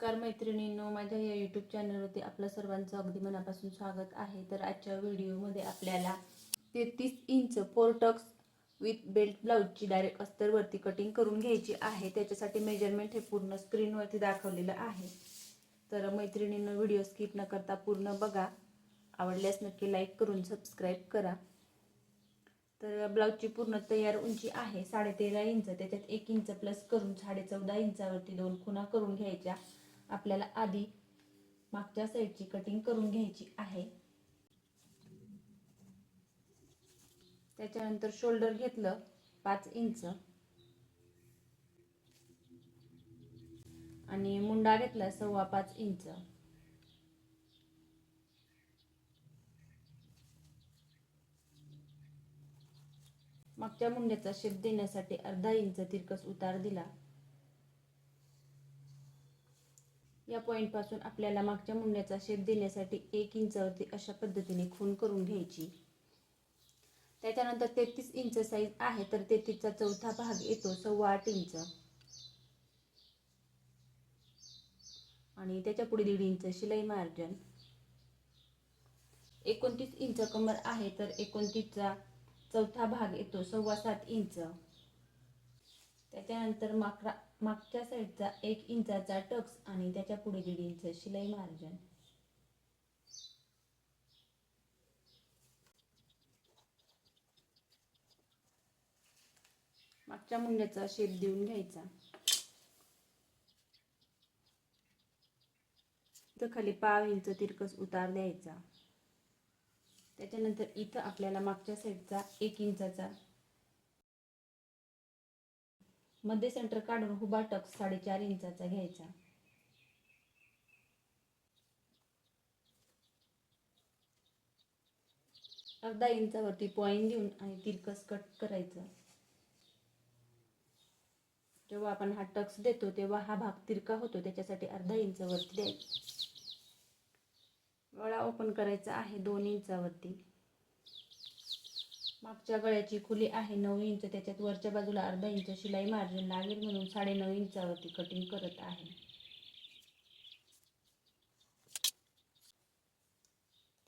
नमस्कार मैत्रिणींनो माझ्या या यूट्यूब चॅनलवरती आपलं सर्वांचं अगदी मनापासून स्वागत आहे. तर आजच्या व्हिडिओमध्ये आपल्याला तेहतीस inch four tucks with belt ब्लाऊजची direct अस्तरवरती कटिंग करून घ्यायची आहे. त्याच्यासाठी मेजरमेंट हे पूर्ण स्क्रीनवरती दाखवलेलं आहे. तर मैत्रिणींनो व्हिडिओ स्किप न करता पूर्ण बघा. आवडल्यास नक्की लाईक करून सबस्क्राईब करा. तर ब्लाऊजची पूर्ण तयार उंची आहे साडेतेरा इंच. त्याच्यात एक इंच प्लस करून साडे चौदा इंचावरती दोन खुणा करून घ्यायच्या. आपल्याला आधी मागच्या साईडची कटिंग करून घ्यायची आहे. त्याच्यानंतर शोल्डर घेतलं पाच इंच आणि मुंडा घेतला सव्वा पाच इंच मागच्या मुंड्याचा शेप देण्यासाठी अर्धा इंच तिरकस उतार दिला. या पॉईंटपासून आपल्याला मागच्या मुंड्याचा शेप देण्यासाठी एक इंचावरती अशा पद्धतीने खून करून घ्यायची. त्याच्यानंतर तेहतीस इंच साईज आहे तर तेहतीसचा चौथा भाग येतो सव्वा आठ इंच आणि त्याच्या पुढे दीड इंच शिलाई मार्जन एकोणतीस इंच कमर आहे तर एकोणतीसचा चौथा भाग येतो सव्वा सात इंच त्यानंतर माकरा मागच्या साईडचा एक इंचाचा टक्स आणि त्याच्या पुढे दीड इंच शिलाई मार्जन. मागच्या मुंड्याचा शेप देऊन घ्यायचा. इथं खाली पाव इंच तिरकस उतार द्यायचा. त्याच्यानंतर इथं आपल्याला मागच्या साईडचा एक इंचाचा मध्ये सेंटर काढून हुबा टक साडेचार इंचाचा घ्यायचा. अर्धा इंचावरती पॉईंट देऊन आणि तिरकस कट करायचं. जेव्हा आपण हा टक्स देतो तेव्हा हा भाग तिरका होतो त्याच्यासाठी अर्धा इंचावरती द्यायचा. गळा ओपन करायचा आहे दोन इंचावरती. मागच्या गळ्याची खुली आहे नऊ इंच त्याच्यात वरच्या बाजूला अर्धा इंच शिलाई मार्जिन लागेल म्हणून साडे नऊ इंचावरती कटिंग करत आहे.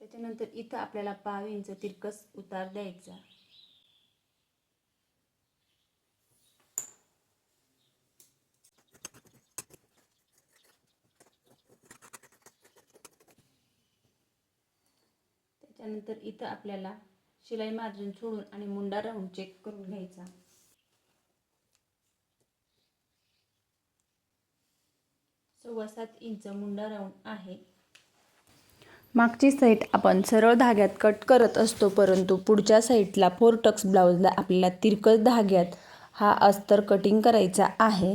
त्याच्यानंतर इथं आपल्याला पाव इंच तिरकस उतार द्यायचा. त्याच्यानंतर इथं आपल्याला शिलाई मार्जिन सोडून आणि मुंडा राहून चेक करून घ्यायचा. सव्वा सात इंच मुंडा राऊंड आहे. मागची साईड आपण सरळ धाग्यात कट करत असतो परंतु पुढच्या साईडला फोर टक्स ब्लाऊजला आपल्याला तिरकस धाग्यात हा अस्तर कटिंग करायचा आहे.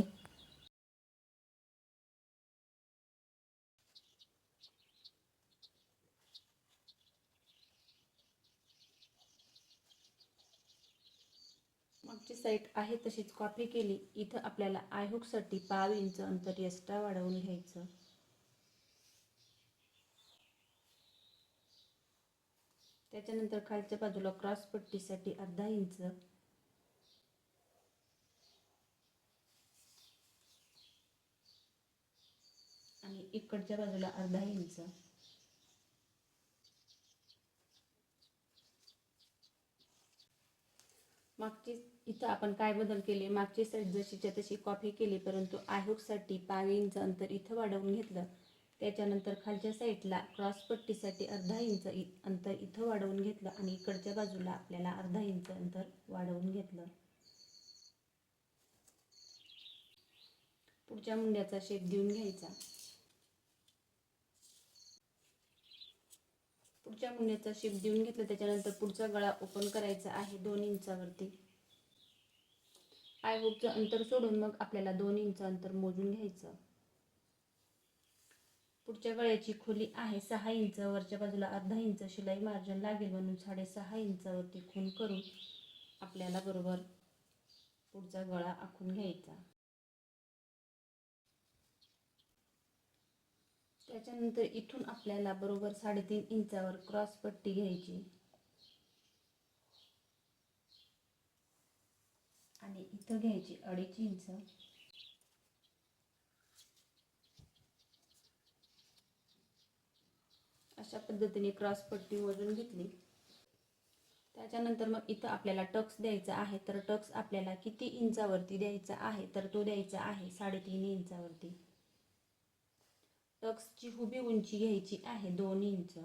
मागची साईट आहे तशीच कॉपी केली. इथं आपल्याला आयहुकसाठी पाव इंच अंतर एक्स्ट्रा वाढवून घ्यायचं. त्याच्यानंतर खालच्या बाजूला क्रॉस पट्टीसाठी अर्धा इंच. आणि इकडच्या बाजूला अर्धा इंच. मागची इथं आपण काय बदल केले? मागची साईड जशीच्या तशी कॉपी केली परंतु आयहुकसाठी पाव इंच अंतर इथं वाढवून घेतलं. त्याच्यानंतर खालच्या साईडला क्रॉसपट्टीसाठी अर्धा इंच इ अंतर इथं वाढवून घेतलं आणि इकडच्या बाजूला आपल्याला अर्धा इंच अंतर वाढवून घेतलं. पुढच्या मुंड्याचा शेप देऊन घ्यायचा. पुढच्या मुंड्याचा शेप देऊन घेतला त्याच्यानंतर पुढचा गळा ओपन करायचा आहे दोन इंचावरती. आय होपचं अंतर सोडून मग आपल्याला दोन इंच अंतर मोजून घ्यायचं. पुढच्या गळ्याची खोली आहे सहा इंच वरच्या बाजूला अर्धा इंच शिलाई मार्जिन लागेल म्हणून साडेसहा इंचावरती खून करून आपल्याला बरोबर पुढचा गळा आखून घ्यायचा. त्याच्यानंतर इथून आपल्याला बरोबर साडेतीन इंचावर क्रॉस पट्टी घ्यायची. आणि इथं घ्यायची अडीच इंच. अशा पद्धतीने क्रॉस पट्टी मोजून घेतली. त्याच्यानंतर मग इथं आपल्याला टक्स द्यायचा आहे. तर टक्स आपल्याला किती इंचावरती द्यायचा आहे? तर तो द्यायचा आहे साडेतीन इंचावरती. टक्सची हुबी उंची घ्यायची आहे दोन इंच.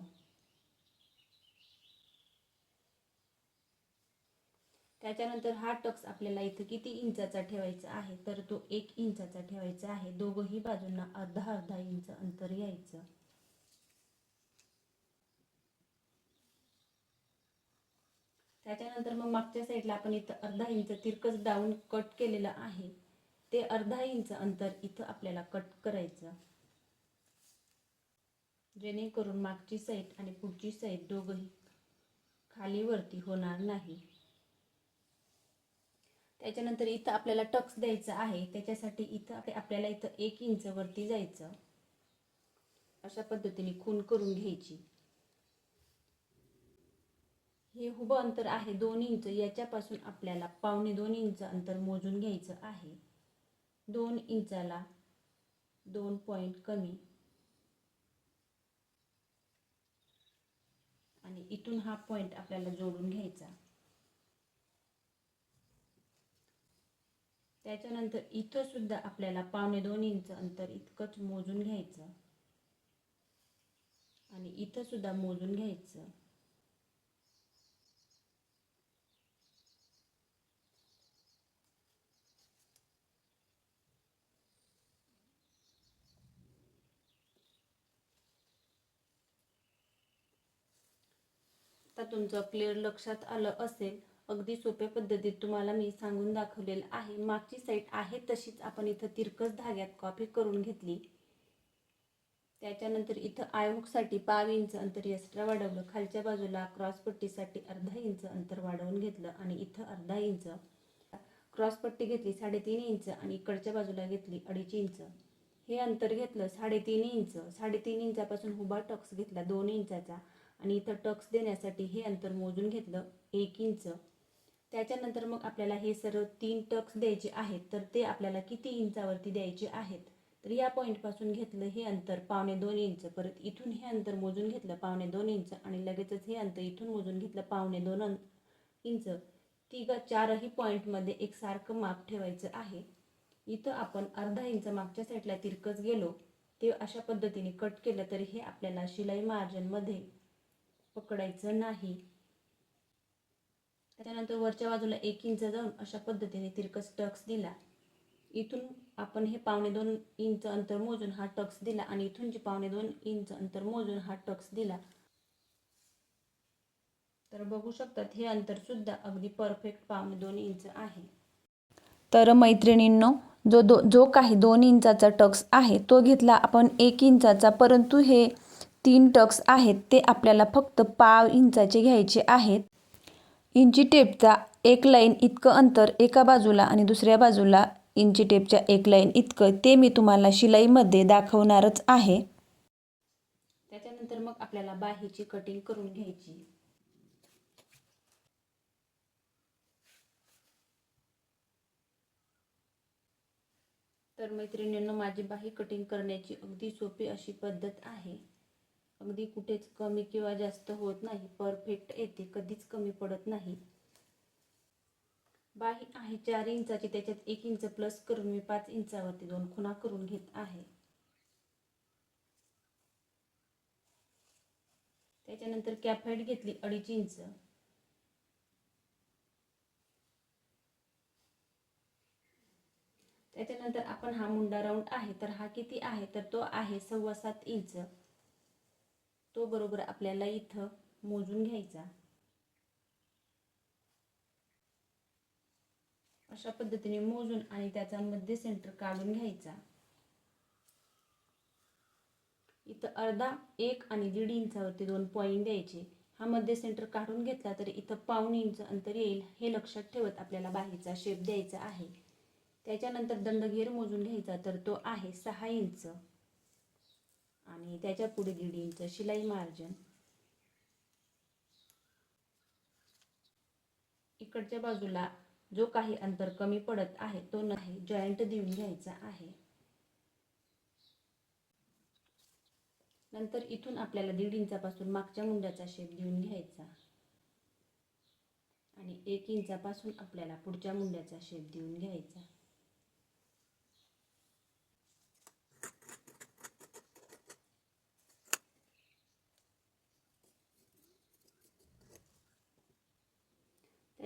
त्याच्यानंतर हा टक्स आपल्याला इथं किती इंचाचा ठेवायचा आहे? तर तो एक इंचाचा ठेवायचा आहे. दोघंही बाजूंना अर्धा अर्धा इंच अंतर यायचं. त्याच्यानंतर मग मागच्या साईडला आपण इथं अर्धा इंच तिरकस डाऊन कट केलेलं आहे. ते अर्धा इंच अंतर इथं आपल्याला कट करायचं. जेणेकरून मागची साईड आणि पुढची साईड दोघंही खाली वरती होणार नाही. त्याच्यानंतर इथं आपल्याला टक्स द्यायचा आहे. त्याच्यासाठी इथं आपल्याला इथं एक इंच वरती जायचं. अशा पद्धतीने खून करून घ्यायची. हे उभं अंतर आहे दोन इंच. याच्यापासून आपल्याला पावणे दोन इंच अंतर मोजून घ्यायचं आहे. दोन इंचाला दोन पॉईंट कमी. आणि इथून हा पॉईंट आपल्याला जोडून घ्यायचा. त्याच्यानंतर इथं सुद्धा आपल्याला पावणे दोन इंच अंतर इतकंच मोजून घ्यायचं. आणि इथं सुद्धा मोजून घ्यायचं. आता तुमचं क्लिअर लक्षात आलं असेल अगदी सोप्या पद्धतीत तुम्हाला मी सांगून दाखवलेलं आहे. मागची साईड आहे तशीच. आपण इथं तिरकस धाग्यात कॉपी करून घेतली. त्याच्यानंतर इथं आयहुकसाठी पाव इंच अंतर एक्स्ट्रा वाढवलं. खालच्या बाजूला क्रॉसपट्टीसाठी अर्धा इंच अंतर वाढवून घेतलं आणि इथं अर्धा इंच. क्रॉसपट्टी घेतली साडेतीन इंच आणि इकडच्या बाजूला घेतली अडीच इंच. हे अंतर घेतलं साडेतीन इंच. साडेतीन इंचापासून हुबा टक्स घेतला दोन इंचाचा. आणि इथं टक्स देण्यासाठी हे अंतर मोजून घेतलं एक इंच. त्याच्यानंतर मग आपल्याला हे सर्व तीन टक्स द्यायचे आहेत तर ते आपल्याला किती इंचावरती द्यायचे आहेत? तर या पॉईंटपासून घेतलं हे अंतर पावणे दोन इंच परत इथून हे अंतर मोजून घेतलं पावणे दोन इंच आणि लगेचच हे अंतर इथून मोजून घेतलं पावणे दोन अं- इंच. तिघ चारही पॉईंटमध्ये एकसारखं माप ठेवायचं आहे. इथं आपण अर्धा इंच मागच्या साईडला तिरकस गेलो ते अशा पद्धतीने कट केलं तरी हे आपल्याला शिलाई मार्जनमध्ये पकडायचं नाही. त्याच्यानंतर वरच्या बाजूला एक इंच जाऊन अशा पद्धतीने तिरकस टक्स दिला. इथून आपण हे पावणे दोन इंच अंतर मोजून हा टक्स दिला आणि इथून जे पावणे दोन इंच अंतर मोजून हा टक्स दिला. तर बघू शकतात हे अंतरसुद्धा अगदी परफेक्ट पावणे दोन इंच आहे. तर मैत्रिणींनो जो दो जो काही दोन इंचाचा टक्स आहे तो घेतला आपण एक इंचाचा परंतु हे तीन टक्स आहेत ते आपल्याला फक्त पाव इंचाचे घ्यायचे आहेत. इंची टेपचा एक लाईन इतकं अंतर एका बाजूला आणि दुसऱ्या बाजूला इंची टेपच्या एक लाईन इतकं ते मी तुम्हाला शिलाईमध्ये दाखवणारच आहे. त्याच्यानंतर मग आपल्याला बाहीची कटिंग करून घ्यायची. तर मैत्रिणींना माझी बाही कटिंग करण्याची अगदी सोपी अशी पद्धत आहे. अगदी कुठेच कमी किंवा जास्त होत नाही. परफेक्ट येते. कधीच कमी पडत नाही. बाही आहे चार इंचाची. त्याच्यात एक इंच प्लस करून मी पाच इंचावरती दोन खुणा करून घेत आहे. त्याच्यानंतर कॅफाईट घेतली अडीच इंच. त्याच्यानंतर आपण हा मुंडा राऊंड आहे. तर हा किती आहे? तर तो आहे सव्वा सात इंच. तो बरोबर आपल्याला इथं मोजून घ्यायचा. अशा पद्धतीने मोजून आणि त्याचा मध्य सेंटर काढून घ्यायचा. इथं अर्धा एक आणि दीड इंचावरती दोन पॉईंट द्यायचे. हा मध्य सेंटर काढून घेतला तर इथं पाऊण इंच अंतर येईल हे लक्षात ठेवत आपल्याला बाहेरचा शेप द्यायचा आहे. त्याच्यानंतर दंडघेर मोजून घ्यायचा तर तो आहे सहा इंच. आणि त्याच्या पुढे दीड इंच शिलाई मार्जन. इकडच्या बाजूला जो काही अंतर कमी पडत आहे तो नाही जॉईंट देऊन घ्यायचा आहे. नंतर इथून आपल्याला दीड इंचापासून मागच्या मुंड्याचा शेप देऊन घ्यायचा. आणि एक इंचापासून आपल्याला पुढच्या मुंड्याचा शेप देऊन घ्यायचा.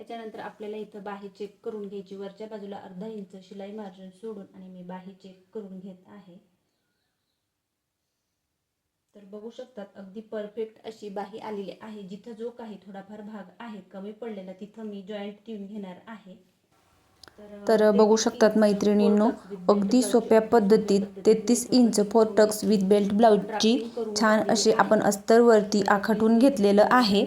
त्याच्यानंतर आपल्याला इथं बाही चेक करून घ्यायची. वरच्या बाजूला अर्धा इंच शिलाई मार्जिन सोडून आणि मी बाही चेक करून घेत आहे. तर बघू शकतात अगदी परफेक्ट अशी बाही आलेली आहे. जिथं जो काही थोडाफार भाग आहे कमी पडलेला तिथं मी जॉईंट देऊन घेणार आहे. तर बघू शकतात मैत्रिणींनो अगदी सोप्या पद्धतीत तेहतीस inch four tucks with belt ब्लाऊजची छान अशी आपण अस्तरवरती आखटून घेतलेलं आहे.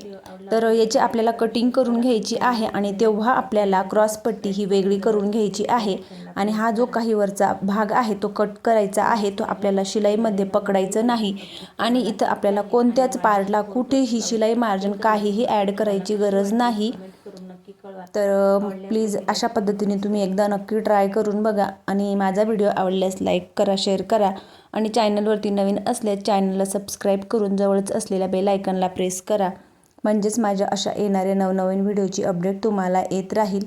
तर याची आपल्याला कटिंग करून घ्यायची आहे आणि तेव्हा आपल्याला क्रॉस पट्टी ही वेगळी करून घ्यायची आहे. आणि हा जो काही वरचा भाग आहे तो कट करायचा आहे तो आपल्याला शिलाईमध्ये पकडायचं नाही. आणि इथं आपल्याला कोणत्याच पार्टला कुठेही शिलाई मार्जिन काहीही ॲड करायची गरज नाही. तर प्लीज अशा पद्धतीने तुम्ही एकदा नक्की ट्राय करून बघा आणि माझा व्हिडिओ आवडल्यास लाईक करा शेअर करा. आणि चॅनलवरती नवीन असल्यास चॅनलला सबस्क्राईब करून जवळच असलेल्या बेल आयकनला प्रेस करा. म्हणजेच माझ्या अशा येणाऱ्या नवनवीन व्हिडिओची अपडेट तुम्हाला येत राहील.